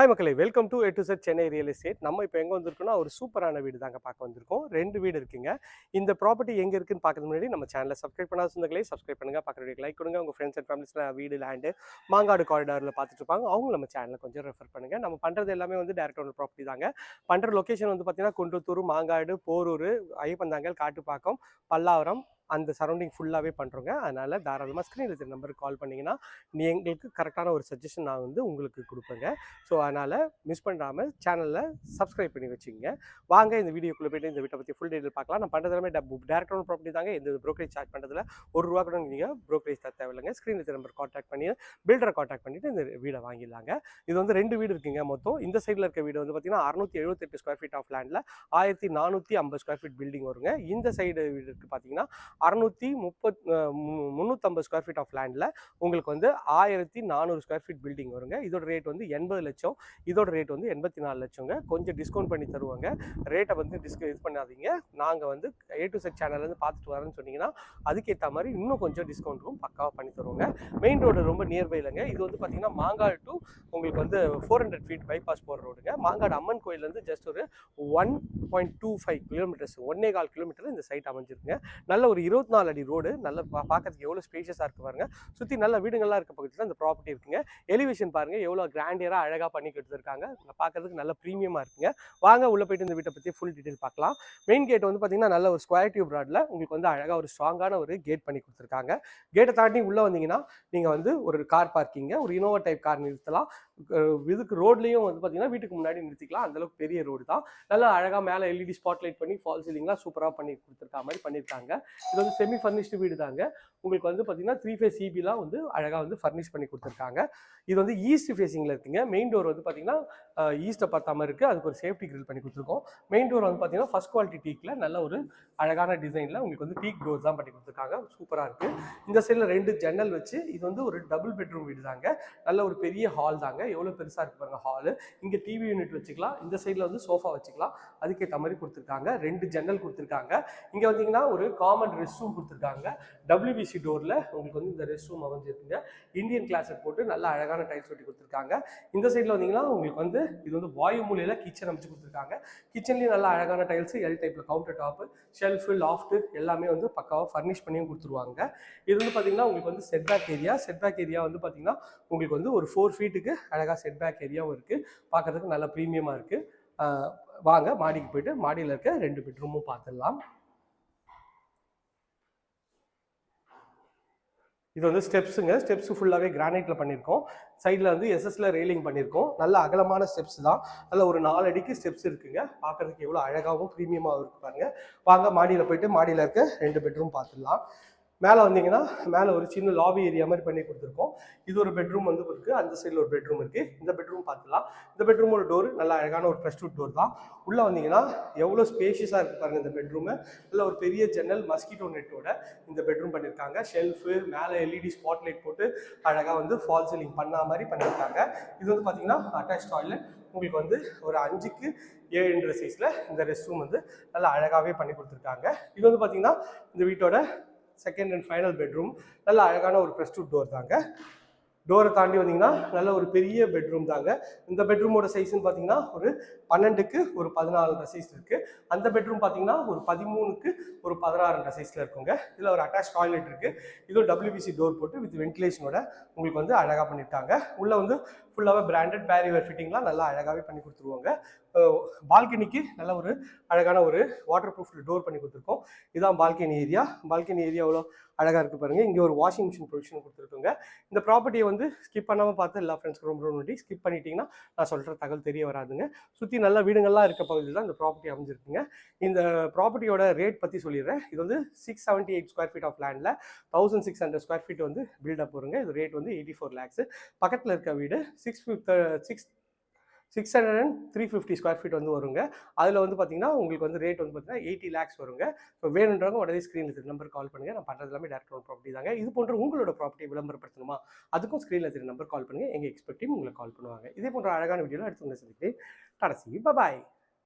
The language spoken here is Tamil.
ஹாய் மக்களை welcome to A to Z Chennai real estate நம்ம இப்போ எங்கே வந்திருக்கோம்னா ஒரு சூப்பரான வீடு தாங்க பார்க்க வந்திருக்கோம். ரெண்டு வீடு இருக்குங்க. இந்த ப்ராப்பர்ட்டி எங்கே இருக்குன்னு பார்க்கறது முன்னாடி நம்ம சேனலை சப்ஸ்கிரைப் பண்ணாத சொந்தங்களே சப்ஸ்கிரைப் பண்ணுங்க. பக்கத்து லைக் கொடுங்க. உங்கள் ஃப்ரெண்ட்ஸ் அண்ட் ஃபேமிலிஸில் வீடு லேண்டு மாங்காடு காரிடாரில் பார்த்துட்டு இருப்பாங்க. அவங்க நம்ம சேனலை கொஞ்சம் ரெஃபர் பண்ணுங்க. நம்ம பண்ணுறது எல்லாமே வந்து டேரக்ட் ஓனர் ப்ராப்பர்ட்டி தாங்க. பண்ணுற லொக்கேஷன் வந்து பார்த்தீங்கன்னா குன்றத்தூர் மாங்காடு போரூர் ஐயப்பந்தாங்கல் காட்டுப்பாக்கம் பல்லாவரம் அந்த சரௌண்டிங் ஃபுல்லாகவே பண்ணுறோங்க அதனால் தாராளமாக ஸ்க்ரீனில் இருக்கிற நம்பருக்கு கால் பண்ணிங்கன்னா நீ எங்களுக்கு கரெக்டான ஒரு சஜஷன் நான் வந்து உங்களுக்கு கொடுப்பேங்க. ஸோ அதனால் மிஸ் பண்ணாமல் சேனலில் சப்ஸ்கிரைப் பண்ணி வச்சுக்கோங்க. வாங்க இந்த வீடியோக்குள்ளே போயிட்டு இந்த வீட்டை பற்றி ஃபுல் டீட்டெயில் பார்க்கலாம். நான் பண்ணுறது எல்லாமே டேரக்ட் ஓன் ப்ராப்பர்ட்டி தாங்க. இந்த ப்ரோக்கரேஜ் சார்ஜ் பண்ணுறதுல ஒரு ரூபா கூட நீங்கள் ப்ரோக்கரேஜ் தர தேவையில்லைங்க. ஸ்க்ரீனில் இருக்கிற நம்பர் காண்டாக்ட் பண்ணி பில்டரை காண்டாக்ட் பண்ணிவிட்டு இந்த வீடை வாங்கிடலாங்க. இது வந்து ரெண்டு வீடு இருக்குங்க மொத்தம். இந்த சைடில் இருக்க வீடு வந்து பார்த்தீங்கன்னா அறுநூத்தி எழுபத்தெட்டு ஸ்கொயர் ஃபீட் ஆஃப் லேண்டில் ஆயிரத்தி நானூற்றி ஐம்பது ஸ்கொயர் ஃபீட் பில்டிங் வருங்க. இந்த சைடு வீடு இருக்குது பார்த்தீங்கன்னா அறநூற்றி முப்பத் முந்நூற்றம்பது ஸ்கொயர் ஃபீட் ஆஃப் லேண்டில் உங்களுக்கு வந்து ஆயிரத்தி நானூறு ஸ்கொயர் ஃபீட் பில்டிங் வருங்க. இதோட ரேட் வந்து எண்பது லட்சம். இதோட ரேட் வந்து எண்பத்தி நாலு லட்சங்க. கொஞ்சம் டிஸ்கவுண்ட் பண்ணி தருவாங்க. ரேட்டை வந்து டிஸ்க இது பண்ணாதீங்க. நாங்கள் வந்து ஏ டு செட் சேனல்லேருந்து பார்த்துட்டு வரேன்னு சொன்னீங்கன்னா அதுக்கேற்ற மாதிரி இன்னும் கொஞ்சம் டிஸ்கவுண்ட்டும் பக்காவாக பண்ணி தருவாங்க. மெயின் ரோடு ரொம்ப நியர்பைலங்க இது வந்து பார்த்தீங்கன்னா மாங்காடு டு உங்களுக்கு வந்து ஃபோர் ஹண்ட்ரட் ஃபீட் பைபாஸ் போகிற ரோடுங்க மாங்காடு அம்மன் கோயிலேருந்து ஜஸ்ட் ஒரு one point two five kilometres ஒன்னே கால் கிலோமீட்டர் இந்த சைட் அமைஞ்சிருக்குங்க நல்ல ஒரு இருபத்தி நாலு அடி ரோடு நல்ல பா- பார்க்கறதுக்கு எவ்வளோ ஸ்பேஷியஸாக இருக்கு பாருங்க. சுற்றி நல்ல வீடுங்கள்லாம் இருக்க பக்கத்தில் அந்த ப்ராப்பர்ட்டி இருக்குங்க. எலிவேஷன் பாருங்க எவ்வளோ கிராண்டியராக அழகாக பண்ணி கொடுத்துருக்காங்க. பார்க்கறதுக்கு நல்ல ப்ரீமியமாக இருக்குங்க. வாங்க உள்ள போயிட்டு இந்த வீட்டை பற்றி ஃபுல் டீட்டெயில் பார்க்கலாம் மெயின் கேட் வந்து பார்த்தீங்கன்னா நல்ல ஒரு ஸ்கொயர் டியூப் ராடில் உங்களுக்கு வந்து அழகாக ஒரு ஸ்ட்ராங்கான ஒரு கேட் பண்ணி கொடுத்துருக்காங்க. கேட்டை தாண்டி உள்ளே வந்தீங்கன்னா நீங்கள் வந்து ஒரு கார் பார்க்கிங்க ஒரு இனோவா டைப் கார் நிறுத்தலாம். இதுக்கு ரோட்லேயும் வந்து பார்த்தீங்கன்னா வீட்டுக்கு முன்னாடி நிறுத்திக்கலாம். அந்தளவுக்கு பெரிய ரோடு தான். நல்லா அழகாக மேலே எல்இடி ஸ்பாட் லைட் பண்ணி ஃபால் சீலிங்லாம் சூப்பராக பண்ணி கொடுத்துருக்க மாதிரி பண்ணியிருக்காங்க இது வந்து செமி ஃபர்னிஷ்டு வீடு தாங்க உங்களுக்கு வந்து பார்த்தீங்கன்னா த்ரீ ஃபேஸ் சிபிலாம் வந்து அழகாக வந்து ஃபர்னிஷ் பண்ணி கொடுத்துருக்காங்க. இது வந்து ஈஸ்ட் ஃபேஸிங்கில் இருக்குங்க. மெயின் டோர் வந்து பார்த்தீங்கன்னா ஈஸ்ட்டை பார்த்தாமல் இருக்குது அதுக்கு ஒரு சேஃப்டி கிரில் பண்ணி கொடுத்துருக்கோம். மெயின் டோர் வந்து பார்த்தீங்கன்னா ஃபஸ்ட் குவாலிட்டி டீக்கில் நல்ல ஒரு அழகான டிசைனில் உங்களுக்கு வந்து டீக் டோர் தான் பண்ணி கொடுத்துருக்காங்க. சூப்பராக இருக்குது இந்த சைடில் ரெண்டு ஜன்னல் வச்சு இது வந்து ஒரு டபுள் பெட்ரூம் வீடு தாங்க நல்ல ஒரு பெரிய ஹால் தாங்க. எவ்வளோ பெருசாக இருக்கு பாருங்க ஹாலு இங்கே டிவி யூனிட் வச்சுக்கலாம். இந்த சைடில் வந்து சோஃபா வச்சுக்கலாம். அதுக்கேற்ற மாதிரி கொடுத்துருக்காங்க. ரெண்டு ஜன்னல் கொடுத்துருக்காங்க. இங்கே வந்தீங்கன்னா ஒரு காமன் ரெஸ்ட் ரூம் கொடுத்துருக்காங்க டபிள்யூபிசி டோரில் உங்களுக்கு வந்து இந்த ரெஸ்ட் ரூம் அமைஞ்சிருக்குங்க. இந்தியன் கிளாஸட் போட்டு நல்ல அழகான டைல்ஸ் ஒட்டி கொடுத்துருக்காங்க. இந்த சைடில் வந்தீங்கன்னா உங்களுக்கு வந்து இது வந்து வாயு மூலையில் கிச்சன் அமைச்சு கொடுத்துருக்காங்க. கிச்சன்லேயும் நல்ல அழகான டைல்ஸ் எல் டைப்பில் கவுண்டர் டாப்பு ஷெல்ஃபு லாஃப்ட்டு எல்லாமே வந்து பக்காவாக ஃபர்னிஷ் பண்ணியும் கொடுத்துருவாங்க. இது வந்து பார்த்தீங்கன்னா உங்களுக்கு வந்து set back area set back area வந்து பார்த்தீங்கன்னா உங்களுக்கு வந்து ஒரு ஃபோர் ஃபீட்டுக்கு அழகாக செட் பேக் ஏரியாவும் இருக்குது பார்க்கறதுக்கு நல்ல ப்ரீமியமாக இருக்குது வாங்க மாடிக்கு போயிட்டு மாடியில் இருக்க ரெண்டு பெட்ரூமும் பார்த்துடலாம் இது வந்து ஸ்டெப்ஸுங்க. ஸ்டெப்ஸ் ஃபுல்லாகவே கிரானைட்டில் பண்ணியிருக்கோம் சைடில் வந்து எஸ்எஸ்ல ரெயிலிங் பண்ணியிருக்கோம் நல்ல அகலமான ஸ்டெப்ஸ் தான். நல்ல ஒரு நாலு அடிக்கு ஸ்டெப்ஸ் இருக்குங்க. பார்க்கறதுக்கு எவ்வளோ அழகாகவும் ப்ரீமியமாகவும் இருக்கு பாருங்கள் வாங்க மாடியில் போயிட்டு மாடியில் இருக்க ரெண்டு பெட்ரூம் பார்த்துடலாம் மேலே வந்தீங்கன்னா மேலே ஒரு சின்ன லாபி ஏரியா மாதிரி பண்ணி கொடுத்துருக்கோம். இது ஒரு பெட்ரூம் வந்து இருக்குது அந்த சைடில் ஒரு பெட்ரூம் இருக்குது இந்த பெட்ரூம் பார்த்துலாம் இந்த பெட்ரூமோட டோர் நல்லா அழகான ஒரு ப்ரெஸ்டூட் டோர் தான். உள்ளே வந்தீங்கன்னா எவ்வளோ ஸ்பேஷியஸாக இருக்குது பாருங்கள் இந்த பெட்ரூமு நல்ல ஒரு பெரிய ஜன்னல் மஸ்கிட்டோ நெட்டோட இந்த பெட்ரூம் பண்ணியிருக்காங்க ஷெல்ஃபு மேலே எல்இடி ஸ்பாட் லைட் போட்டு அழகாக வந்து ஃபால் சீலிங் பண்ணா மாதிரி பண்ணியிருக்காங்க இது வந்து பார்த்தீங்கன்னா அட்டாச் டாய்லெட் உங்களுக்கு வந்து ஒரு அஞ்சுக்கு ஏழுன்ற சைஸில் இந்த ரெஸ்ட் ரூம் வந்து நல்லா அழகாகவே பண்ணி கொடுத்துருக்காங்க. இது வந்து பார்த்தீங்கன்னா இந்த வீட்டோட செகண்ட் அண்ட் ஃபைனல் பெட்ரூம் நல்ல அழகான ஒரு ப்ரெஸ்டூட் டோர் தாங்க. டோரை தாண்டி வந்தீங்கன்னா நல்ல ஒரு பெரிய பெட்ரூம் தாங்க. இந்த பெட்ரூமோட சைஸ்ன்னு பார்த்தீங்கன்னா ஒரு பன்னெண்டுக்கு ஒரு பதினாலரை சைஸ் இருக்குது அந்த பெட்ரூம் பார்த்தீங்கன்னா ஒரு பதிமூணுக்கு ஒரு பதினாறுன்ற சைஸில் இருக்குங்க. இதில் ஒரு அட்டாச் டாய்லெட் இருக்குது இதுவும் டபிள்யூபிசி டோர் போட்டு வித் வென்டிலேஷனோட உங்களுக்கு வந்து அழகாக பண்ணியிருக்காங்க உள்ளே வந்து ஃபுல்லாகவே பிராண்டட் பேரிவர் ஃபிட்டிங்லாம் நல்லா அழகாகவே பண்ணி கொடுத்துருவாங்க. பால்கனிக்கு நல்ல ஒரு அழகான ஒரு வாட்டர் ப்ரூஃப் டோர் பண்ணி கொடுத்துருக்கோம். இதுதான் பால்கனி ஏரியா பால்கனி ஏரியா எவ்வளோ அழகாக இருக்குது பாருங்கள் இங்கே ஒரு வாஷிங் மிஷின் ப்ரொவிஷன் கொடுத்துருக்கோங்க. இந்த ப்ராப்பர்ட்டியை வந்து ஸ்கிப் பண்ணாமல் பார்த்து எல்லா ஃப்ரெண்ட்ஸ்க்கு ரொம்ப ரொம்ப ஸ்கிப் பண்ணிட்டீங்கன்னா நான் சொல்கிற தகவல் தெரிய வராதுங்க. சுற்றி நல்ல வீடுங்கள்லாம் இருக்க பகுதியில் தான் இந்த ப்ராப்பர்ட்டி அமைஞ்சிருக்குங்க. இந்த ப்ராப்பர்ட்டியோட ரேட் பற்றி சொல்லிடுறேன். இது வந்து six seventy eight square feet of லேண்டில் thousand six hundred square feet வந்து பில்டப் வருங்க இது ரேட் வந்து எயிட்டி ஃபோர் லேக்ஸ் பக்கத்தில் இருக்க வீடு six six six six hundred and three fifty square feet வந்து வருங்க. அதில் வந்து பார்த்தீங்கன்னா உங்களுக்கு வந்து ரேட் வந்து பார்த்தீங்கன்னா எயிட்டி லேக்ஸ் வருங்க. ஸோ வேணுன்றவங்க உடனே ஸ்க்ரீனில் திரு நம்பர் கால் பண்ணுங்கள் நான் பண்ணுறது எல்லாமே டேரக்ட் ஒன் ப்ராப்பர்ட்டி தாங்க. இது போன்ற உங்களோட ப்ராப்பர்ட்டி விளம்பரப்படுத்தணுமா? அதுக்கும் ஸ்க்ரீனில் திரு நம்பர் கால் பண்ணுங்கள் எங்கள் எக்ஸ்பெக்டிவ் உங்களுக்கு கால் பண்ணுவாங்க. இதே போன்ற அழகான வீடியோவில் எடுத்து உங்களை சந்திக்கிறேன். கடைசி பாய்